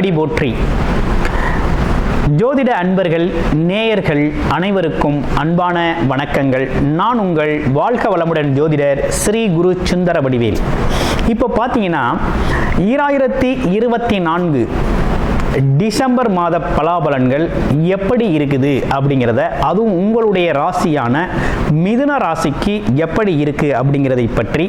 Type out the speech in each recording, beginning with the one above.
அடி போற்றி. ஜோதிட அன்பர்கள் நேயர்கள் அனைவருக்கும் அன்பான வணக்கங்கள். நான் உங்கள் வாழ்க வளமுடன் ஜோதிடர் ஸ்ரீ குரு சுந்தர வடிவேல். இப்போ பார்த்தீங்கன்னா ஈராயிரத்தி இருபத்தி நான்கு டிசம்பர் மாத பலாபலன்கள் எப்படி இருக்குது அப்படிங்கிறத அதுவும் உங்களுடைய ராசியான மிதுன ராசிக்கு எப்படி இருக்குது அப்படிங்கிறதை பற்றி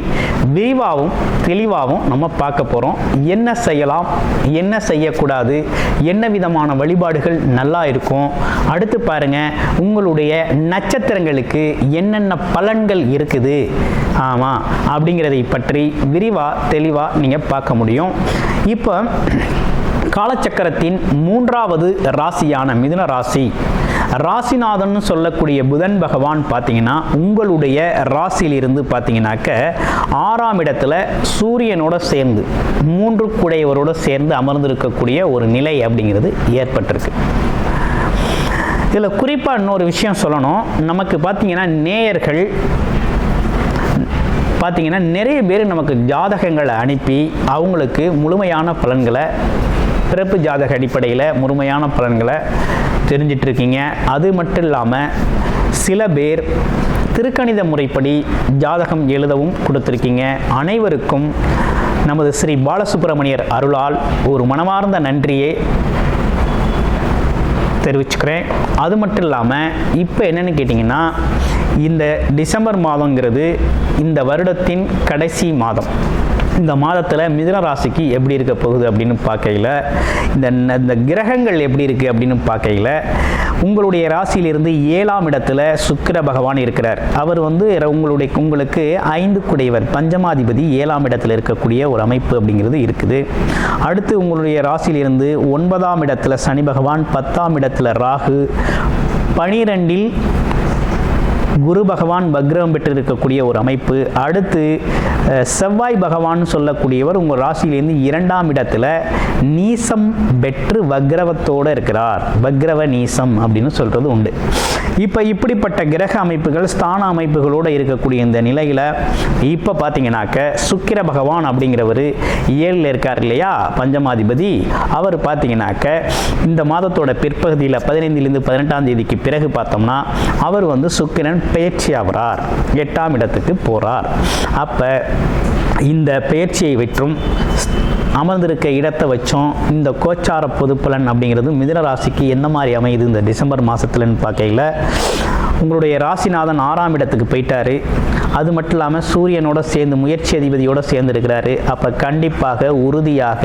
விரிவாகவும் தெளிவாகவும் நம்ம பார்க்க போகிறோம் என்ன செய்யலாம் என்ன செய்யக்கூடாது என்ன விதமான வழிபாடுகள் நல்லா இருக்கும் அடுத்து பாருங்கள் உங்களுடைய நட்சத்திரங்களுக்கு என்னென்ன பலன்கள் இருக்குது ஆமாம் அப்படிங்கிறதை பற்றி விரிவாக தெளிவாக நீங்கள் பார்க்க முடியும். இப்போ காலச்சக்கரத்தின் மூன்றாவது ராசியான மிதுன ராசி. ராசிநாதன் சொல்லக்கூடிய புதன் பகவான் பார்த்தீங்கன்னா உங்களுடைய ராசியிலிருந்து பார்த்தீங்கன்னாக்க ஆறாம் இடத்துல சூரியனோட சேர்ந்து மூன்று குடையவரோட சேர்ந்து அமர்ந்திருக்கக்கூடிய ஒரு நிலை அப்படிங்கிறது ஏற்பட்டிருக்கு. இதில் குறிப்பாக இன்னொரு விஷயம் சொல்லணும். நமக்கு பார்த்தீங்கன்னா நேயர்கள் பார்த்தீங்கன்னா நிறைய பேர் நமக்கு ஜாதகங்களை அனுப்பி அவங்களுக்கு முழுமையான பலன்களை பிறப்பு ஜாதக அடிப்படையில் முழுமையான பலன்களை தெரிஞ்சிட்ருக்கீங்க அது மட்டும் இல்லாமல் சில பேர் திருக்கணித முறைப்படி ஜாதகம் எழுதவும் கொடுத்துருக்கீங்க. அனைவருக்கும் நமது ஸ்ரீ பாலசுப்பிரமணியர் அருளால் ஒரு மனமார்ந்த நன்றியை தெரிவிச்சுக்கிறேன். அது மட்டும் இல்லாமல் இப்போ என்னென்னு கேட்டிங்கன்னா இந்த டிசம்பர் மாதங்கிறது இந்த வருடத்தின் கடைசி மாதம். இந்த மாதத்தில் மிதன ராசிக்கு எப்படி இருக்க போகுது அப்படின்னு பார்க்கையில் இந்த இந்த கிரகங்கள் எப்படி இருக்குது அப்படின்னு பார்க்கையில் உங்களுடைய ராசியிலிருந்து ஏழாம் இடத்துல சுக்கிர பகவான் இருக்கிறார். அவர் வந்து உங்களுடைய உங்களுக்கு ஐந்து குடைவர் பஞ்சமாதிபதி ஏழாம் இடத்துல இருக்கக்கூடிய ஒரு அமைப்பு அப்படிங்கிறது இருக்குது. அடுத்து உங்களுடைய ராசியிலிருந்து ஒன்பதாம் இடத்துல சனி பகவான் பத்தாம் இடத்துல ராகு பனிரெண்டில் குரு பகவான் வக்ரம் பெற்று இருக்கக்கூடிய ஒரு அமைப்பு. அடுத்து செவ்வாய் பகவான் சொல்லக்கூடியவர் உங்கள் ராசியிலேருந்து இரண்டாம் இடத்துல நீசம் பெற்று வக்ரவத்தோடு இருக்கிறார். வக்ரவ நீசம் அப்படின்னு சொல்கிறது உண்டு. இப்போ இப்படிப்பட்ட கிரக அமைப்புகள் ஸ்தான அமைப்புகளோடு இருக்கக்கூடிய இந்த நிலையில் இப்போ பார்த்தீங்கன்னாக்க சுக்கிர பகவான் அப்படிங்கிறவர் ஏழில் இருக்கார் இல்லையா? பஞ்சமாதிபதி. அவர் பார்த்தீங்கன்னாக்க இந்த மாதத்தோட பிற்பகுதியில் பதினைந்துலேருந்து பதினெட்டாம் தேதிக்கு பிறகு பார்த்தோம்னா அவர் வந்து சுக்கிரன் பயிற்சி ஆகிறார் எட்டாம் இடத்துக்கு போகிறார் அப்போ இந்த பயிற்சியை வெற்றும் அமர்ந்திருக்க இடத்தை வச்சோம். இந்த கோச்சார பொதுப்பலன் அப்படிங்கிறது மிதன ராசிக்கு என்ன மாதிரி அமையுது? இந்த டிசம்பர் மாதத்துலன்னு பார்க்கையில் உங்களுடைய ராசிநாதன் ஆறாம் இடத்துக்கு போயிட்டாரு. அது மட்டும் இல்லாமல் சூரியனோட சேர்ந்து முயற்சி அதிபதியோடு சேர்ந்துருக்கிறாரு. அப்போ கண்டிப்பாக உறுதியாக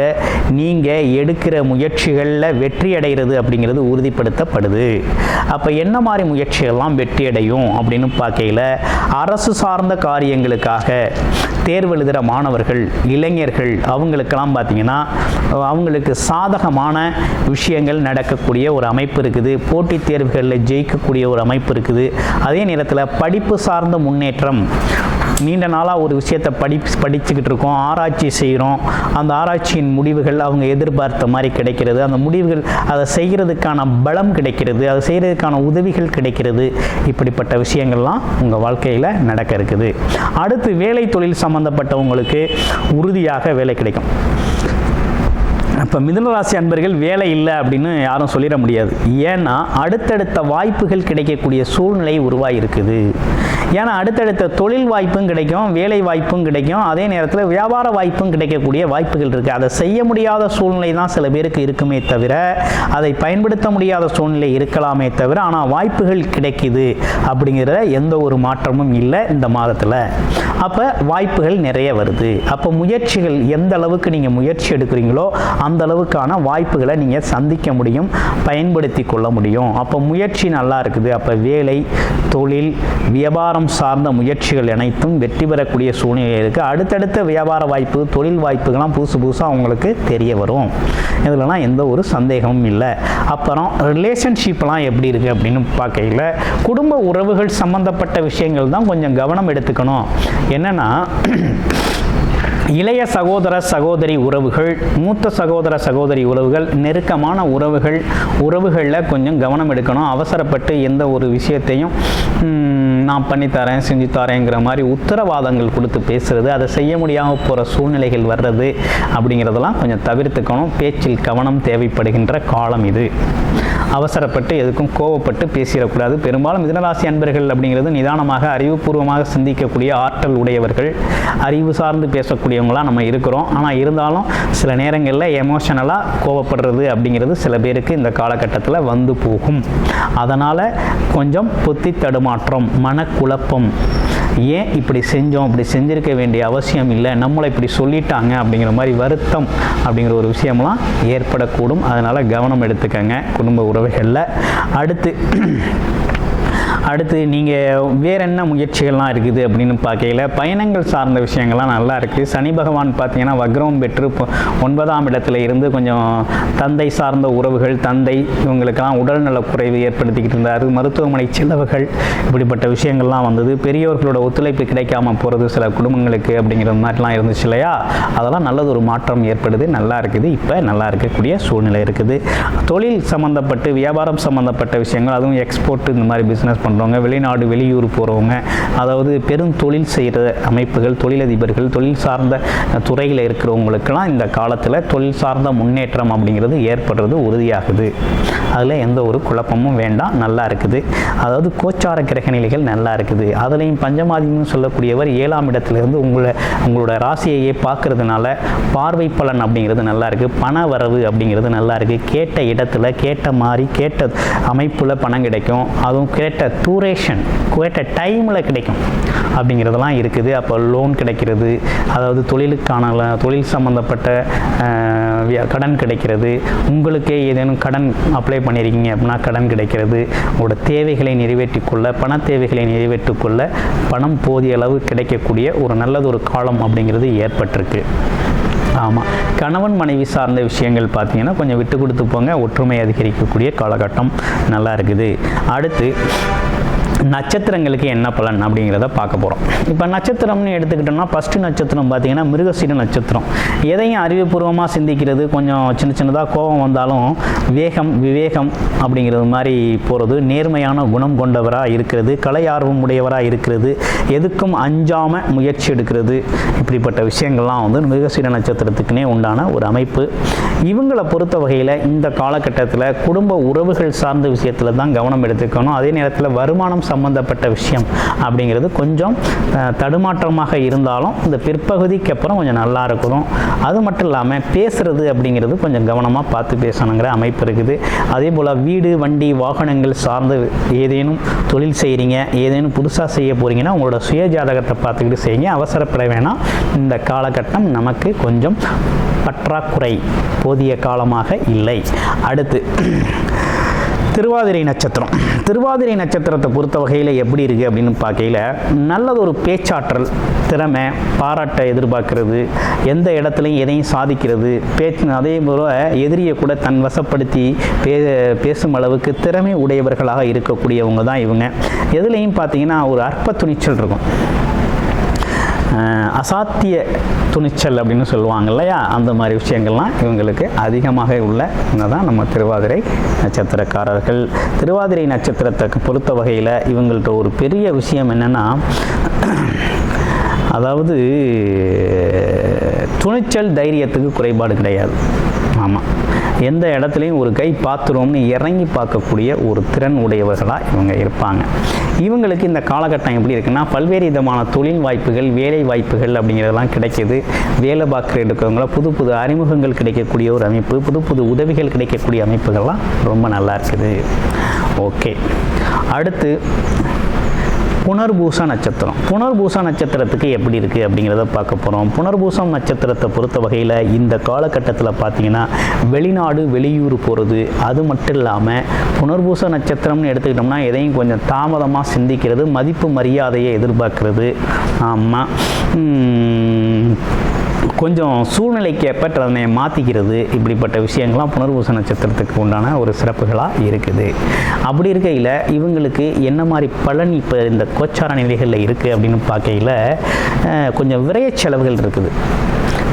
நீங்கள் எடுக்கிற முயற்சிகளில் வெற்றி அடைகிறது அப்படிங்கிறது உறுதிப்படுத்தப்படுது. அப்போ என்ன மாதிரி முயற்சிகள்லாம் வெற்றி அடையும் அப்படின்னு பார்க்கையில் அரசு சார்ந்த காரியங்களுக்காக தேர்வு எழுதுகிற மாணவர்கள் இளைஞர்கள் அவங்களுக்கெல்லாம் பார்த்தீங்கன்னா அவங்களுக்கு சாதகமான விஷயங்கள் நடக்கக்கூடிய ஒரு அமைப்பு இருக்குது. போட்டித் தேர்வுகளில் ஜெயிக்கக்கூடிய ஒரு அமைப்பு இருக்குது. அதே நேரத்தில் படிப்பு சார்ந்த முன்னேற்றம் நீண்ட நாளாக ஒரு விஷயத்தை படி படிச்சுக்கிட்டு இருக்கோம் ஆராய்ச்சி செய்கிறோம் அந்த ஆராய்ச்சியின் முடிவுகள் அவங்க எதிர்பார்த்த மாதிரி கிடைக்கிறது. அந்த முடிவுகள் அதை செய்கிறதுக்கான பலம் கிடைக்கிறது. அதை செய்கிறதுக்கான உதவிகள் கிடைக்கிறது. இப்படிப்பட்ட விஷயங்கள்லாம் உங்கள் வாழ்க்கையில் நடக்க இருக்குது. அடுத்து வேலை தொழில் சம்மந்தப்பட்டவங்களுக்கு உறுதியாக வேலை கிடைக்கும். இப்போ மிதுனராசி அன்பர்கள் வேலை இல்லை அப்படின்னு யாரும் சொல்லிட முடியாது. ஏன்னா அடுத்தடுத்த வாய்ப்புகள் கிடைக்கக்கூடிய சூழ்நிலை உருவாகி இருக்குது ஏன்னா அடுத்தடுத்த தொழில் வாய்ப்பும் கிடைக்கும் வேலை வாய்ப்பும் கிடைக்கும். அதே நேரத்தில் வியாபார வாய்ப்பும் கிடைக்கக்கூடிய வாய்ப்புகள் இருக்குது அதை செய்ய முடியாத சூழ்நிலை தான் சில பேருக்கு இருக்குமே தவிர அதை பயன்படுத்த முடியாத சூழ்நிலை இருக்கலாமே தவிர ஆனால் வாய்ப்புகள் கிடைக்குது அப்படிங்கிற எந்த ஒரு மாற்றமும் இல்லை இந்த மாதத்தில். அப்போ வாய்ப்புகள் நிறைய வருது. அப்போ முயற்சிகள் எந்த அளவுக்கு நீங்கள் முயற்சி எடுக்கிறீங்களோ அந்த அளவுக்கான வாய்ப்புகளை நீங்கள் சந்திக்க முடியும் பயன்படுத்தி கொள்ள முடியும். அப்போ முயற்சி நல்லா இருக்குது. அப்போ வேலை தொழில் வியாபாரம் சார்ந்த முயற்சிகள் அனைத்தும் வெற்றி பெறக்கூடிய சூழ்நிலை இருக்குது அடுத்தடுத்த வியாபார வாய்ப்பு தொழில் வாய்ப்புகள்லாம் புதுசு புதுசாக அவங்களுக்கு தெரிய வரும். இதுலலாம் எந்த ஒரு சந்தேகமும் இல்லை. அப்புறம் ரிலேஷன்ஷிப்லாம் எப்படி இருக்குது அப்படின்னு பார்க்கையில் குடும்ப உறவுகள் சம்மந்தப்பட்ட விஷயங்கள் தான் கொஞ்சம் கவனம் எடுத்துக்கணும். என்னென்னா இளைய சகோதர சகோதரி உறவுகள் மூத்த சகோதர சகோதரி உறவுகள் நெருக்கமான உறவுகள் உறவுகளில் கொஞ்சம் கவனம் எடுக்கணும். அவசரப்பட்டு எந்த ஒரு விஷயத்தையும் நான் பண்ணித்தரேன் செஞ்சு தரேங்கிற மாதிரி உத்தரவாதங்கள் கொடுத்து பேசுகிறது அதை செய்ய முடியாமல் போகிற சூழ்நிலைகள் வர்றது அப்படிங்கிறதெல்லாம் கொஞ்சம் தவிர்த்துக்கணும். பேச்சில் கவனம் தேவைப்படுகின்ற காலம் இது. அவசரப்பட்டு எதுக்கும் கோவப்பட்டு பேசிடக்கூடாது. பெரும்பாலும் மிதனராசி அன்பர்கள் அப்படிங்கிறது நிதானமாக அறிவுபூர்வமாக சிந்திக்கக்கூடிய ஆற்றல் உடையவர்கள் அறிவு சார்ந்து பேசக்கூடியவங்களாக நம்ம இருக்கிறோம். ஆனால் இருந்தாலும் சில நேரங்களில் எமோஷனலாக கோவப்படுறது அப்படிங்கிறது சில பேருக்கு இந்த காலகட்டத்தில் வந்து போகும். அதனால் கொஞ்சம் புத்தி தடுமாற்றம் மனக்குழப்பம் ஏன் இப்படி செஞ்சோம்? இப்படி செஞ்சிருக்க வேண்டிய அவசியம் இல்லை. நம்மளை இப்படி சொல்லிட்டாங்க அப்படிங்கிற மாதிரி வருத்தம் அப்படிங்கிற ஒரு விஷயம்லாம் ஏற்படக்கூடும். அதனால் கவனம் எடுத்துக்கங்க குடும்ப உறவுகளில். அடுத்து அடுத்து நீங்கள் வேற என்ன முயற்சிகள்லாம் இருக்குது அப்படின்னு பார்க்கையில பயணங்கள் சார்ந்த விஷயங்கள்லாம் நல்லா இருக்குது சனி பகவான் பார்த்தீங்கன்னா வக்ரம் பெற்று ஒன்பதாம் இடத்துல இருந்து கொஞ்சம் தந்தை சார்ந்த உறவுகள் தந்தை இவங்களுக்கெல்லாம் உடல்நல குறைவு ஏற்படுத்திக்கிட்டு இருந்தார். மருத்துவமனை செலவுகள் இப்படிப்பட்ட விஷயங்கள்லாம் வந்தது. பெரியவர்களோட ஒத்துழைப்பு கிடைக்காம போகிறது சில குடும்பங்களுக்கு அப்படிங்கிற மாதிரிலாம் இருந்துச்சு இல்லையா? அதெல்லாம் நல்லது ஒரு மாற்றம் ஏற்படுது. நல்லா இருக்குது. இப்போ நல்லா இருக்கக்கூடிய சூழ்நிலை இருக்குது. தொழில் சம்மந்தப்பட்டு வியாபாரம் சம்மந்தப்பட்ட விஷயங்கள் அதுவும் எக்ஸ்போர்ட் இந்த மாதிரி பிஸ்னஸ் பண்ணுறவங்க வெளிநாடு வெளியூர் போகிறவங்க அதாவது பெரும் தொழில் செய்கிற அமைப்புகள் தொழிலதிபர்கள் தொழில் சார்ந்த துறையில் இருக்கிறவங்களுக்கெல்லாம் இந்த காலத்தில் தொழில் சார்ந்த முன்னேற்றம் அப்படிங்கிறது ஏற்படுறது உறுதியாகுது. அதில் எந்த ஒரு குழப்பமும் வேண்டாம். நல்லா இருக்குது. அதாவது கோச்சார கிரக நிலைகள் நல்லா இருக்குது. அதுலேயும் பஞ்சமாதின்னு சொல்லக்கூடியவர் ஏழாம் இடத்துலேருந்து உங்களை உங்களோட ராசியையே பார்க்கறதுனால பார்வை பலன் அப்படிங்கிறது நல்லா இருக்குது பண வரவு அப்படிங்கிறது நல்லா இருக்குது கேட்ட இடத்துல கேட்ட மாதிரி கேட்ட அமைப்பில் பணம் கிடைக்கும். அதுவும் கேட்ட டூரேஷன் குவேட்ட டைமில் கிடைக்கும். அப்படிங்கிறதெல்லாம் இருக்குது. அப்போ லோன் கிடைக்கிறது அதாவது தொழிலுக்கான தொழில் சம்மந்தப்பட்ட வியா- கடன் கிடைக்கிறது. உங்களுக்கே ஏதேனும் கடன் அப்ளை பண்ணியிருக்கீங்க அப்படின்னா கடன் கிடைக்கிறது. உங்களோட தேவைகளை நிறைவேற்றிக்கொள்ள பண தேவைகளை நிறைவேற்றிக்கொள்ள பணம் போதிய அளவு கிடைக்கக்கூடிய ஒரு நல்லது ஒரு காலம் அப்படிங்கிறது ஏற்பட்டிருக்கு. ஆமாம் கணவன் மனைவி சார்ந்த விஷயங்கள் பார்த்தீங்கன்னா கொஞ்சம் விட்டு கொடுத்து போங்க. ஒற்றுமை அதிகரிக்கக்கூடிய காலகட்டம் நல்லா இருக்குது. அடுத்து நட்சத்திரங்களுக்கு என்ன பலன் அப்படிங்கிறத பார்க்க போகிறோம் இப்போ நட்சத்திரம்னு எடுத்துக்கிட்டோம்னா ஃபஸ்ட்டு நட்சத்திரம் பார்த்தீங்கன்னா மிருகசீர நட்சத்திரம். எதையும் அறிவுபூர்வமாக சிந்திக்கிறது கொஞ்சம் சின்ன சின்னதாக கோபம் வந்தாலும் வேகம் விவேகம் அப்படிங்கிறது மாதிரி போகிறது நேர்மையான குணம் கொண்டவராக இருக்கிறது கலை ஆர்வம் உடையவராக இருக்கிறது எதுக்கும் அஞ்சாமல் முயற்சி எடுக்கிறது இப்படிப்பட்ட விஷயங்கள்லாம் வந்து மிருகசீர நட்சத்திரத்துக்குனே உண்டான ஒரு அமைப்பு. இவங்களை பொறுத்த வகையில் இந்த காலகட்டத்தில் குடும்ப உறவுகள் சார்ந்த விஷயத்தில் தான் கவனம் எடுத்துக்கணும். அதே நேரத்தில் வருமானம் சம்பந்தப்பட்ட விஷயம் அப்படிங்கிறது கொஞ்சம் தடுமாற்றமாக இருந்தாலும் இந்த பிற்பகுதிக்கு அப்புறம் கொஞ்சம் நல்லா இருக்கணும். அது மட்டும் இல்லாமல் பேசுறது அப்படிங்கிறது கொஞ்சம் கவனமாக பார்த்து பேசணுங்கிற அமைப்பு இருக்குது. அதே போல் வீடு வண்டி வாகனங்கள் சார்ந்த ஏதேனும் தொழில் செய்கிறீங்க ஏதேனும் புதுசாக செய்ய போகிறீங்கன்னா உங்களோட சுய ஜாதகத்தை பார்த்துக்கிட்டு செய்யுங்க. அவசரப்பட வேணாம். இந்த காலகட்டம் நமக்கு கொஞ்சம் பற்றாக்குறை போதிய காலமாக இல்லை. அடுத்து திருவாதிரை நட்சத்திரம். திருவாதிரை நட்சத்திரத்தை பொறுத்த வகையில் எப்படி இருக்குது அப்படின்னு பார்க்கையில் நல்லது ஒரு பேச்சாற்றல் திறமை பாராட்ட எதிர்பார்க்கிறது எந்த இடத்துலையும் எதையும் சாதிக்கிறது பேச்சு அதே போல் எதிரியை கூட தன் வசப்படுத்தி பே பேசும் அளவுக்கு திறமை உடையவர்களாக இருக்கக்கூடியவங்க தான் இவங்க. எதுலேயும் பார்த்தீங்கன்னா ஒரு அற்ப துணிச்சல் இருக்கும். அசாத்திய துணிச்சல் அப்படின்னு சொல்லுவாங்க இல்லையா? அந்த மாதிரி விஷயங்கள்லாம் இவங்களுக்கு அதிகமாக உள்ள தான் நம்ம திருவாதிரை நட்சத்திரக்காரர்கள். திருவாதிரை நட்சத்திரத்தை பொறுத்த வகையில் இவங்கள்ட்ட ஒரு பெரிய விஷயம் என்னென்னா அதாவது துணிச்சல் தைரியத்துக்கு குறைபாடு கிடையாது. ஆமாம் எந்த இடத்துலையும் ஒரு கை பார்த்துருவோம்னு இறங்கி பார்க்கக்கூடிய ஒரு திறன் உடையவர்களாக இவங்க இருப்பாங்க. இவங்களுக்கு இந்த காலகட்டம் எப்படி இருக்குன்னா பல்வேறு விதமான தொழில் வாய்ப்புகள் வேலை வாய்ப்புகள் அப்படிங்கிறதெல்லாம் கிடைக்கிது. வேலை பார்க்குற இருக்கிறவங்கள புது புது அறிமுகங்கள் கிடைக்கக்கூடிய ஒரு அமைப்பு புது புது உதவிகள் கிடைக்கக்கூடிய அமைப்புகள்லாம் ரொம்ப நல்லா இருக்குது. ஓகே. அடுத்து புனர்பூசா நட்சத்திரம். புனர்பூசா நட்சத்திரத்துக்கு எப்படி இருக்குது அப்படிங்கிறத பார்க்க போகிறோம் புனர்பூசம் நட்சத்திரத்தை பொறுத்த வகையில் இந்த காலகட்டத்தில் பார்த்தீங்கன்னா வெளிநாடு வெளியூர் போகிறது அது மட்டும் இல்லாமல் புனர்பூச நட்சத்திரம்னு எடுத்துக்கிட்டோம்னா எதையும் கொஞ்சம் தாமதமாக சிந்திக்கிறது மதிப்பு மரியாதையை எதிர்பார்க்கறது. ஆமாம் கொஞ்சம் சூழ்நிலைக்கேற்ப அதனை மாற்றிக்கிறது இப்படிப்பட்ட விஷயங்கள்லாம் புனர்பூச நட்சத்திரத்துக்கு உண்டான ஒரு சிறப்புகளாக இருக்குது. அப்படி இருக்கையில் இவங்களுக்கு என்ன மாதிரி பலன் இப்போ இந்த கோச்சார நிலைகளில் இருக்குது அப்படின்னு பார்க்கையில் கொஞ்சம் விரைய செலவுகள் இருக்குது.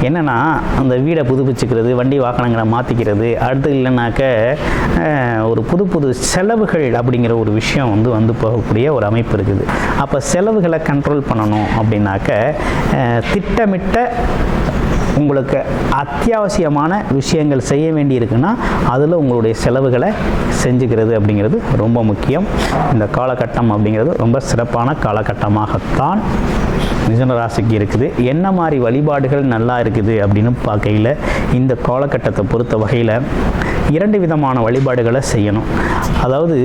என்னென்னா அந்த வீடை புதுப்பிச்சுக்கிறது வண்டி வாகனங்களை மாற்றிக்கிறது அடுத்து இல்லைனாக்க ஒரு புது புது செலவுகள் அப்படிங்கிற ஒரு விஷயம் வந்து வந்து போகக்கூடிய ஒரு அமைப்பு இருக்குது. அப்போ செலவுகளை கண்ட்ரோல் பண்ணணும் அப்படின்னாக்க திட்டமிட்ட உங்களுக்கு அத்தியாவசியமான விஷயங்கள் செய்ய வேண்டி இருக்குன்னா அதில் உங்களுடைய செலவுகளை செஞ்சுக்கிறது அப்படிங்கிறது ரொம்ப முக்கியம். இந்த காலகட்டம் அப்படிங்கிறது ரொம்ப சிறப்பான காலகட்டமாகத்தான் மிதுன ராசிக்கு இருக்குது. என்ன மாதிரி வழிபாடுகள் நல்லா இருக்குது அப்படின்னு பார்க்கையில் இந்த காலகட்டத்தை பொறுத்த வகையில் இரண்டு விதமான வழிபாடுகளை செய்யணும். அதாவது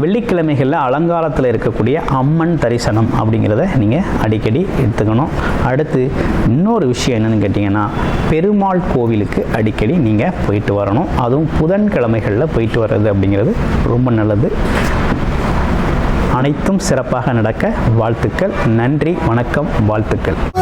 வெள்ளிக்கிழமைகளில் அலங்காரத்தில் இருக்கக்கூடிய அம்மன் தரிசனம் அப்படிங்கிறத நீங்கள் அடிக்கடி எடுத்துக்கணும். அடுத்து இன்னொரு விஷயம் என்னென்னு கேட்டிங்கன்னா பெருமாள் கோவிலுக்கு அடிக்கடி நீங்கள் போயிட்டு வரணும். அதுவும் புதன்கிழமைகளில் போயிட்டு வர்றது அப்படிங்கிறது ரொம்ப நல்லது. அனைத்தும் சிறப்பாக நடக்க வாழ்த்துக்கள். நன்றி வணக்கம் வாழ்த்துக்கள்.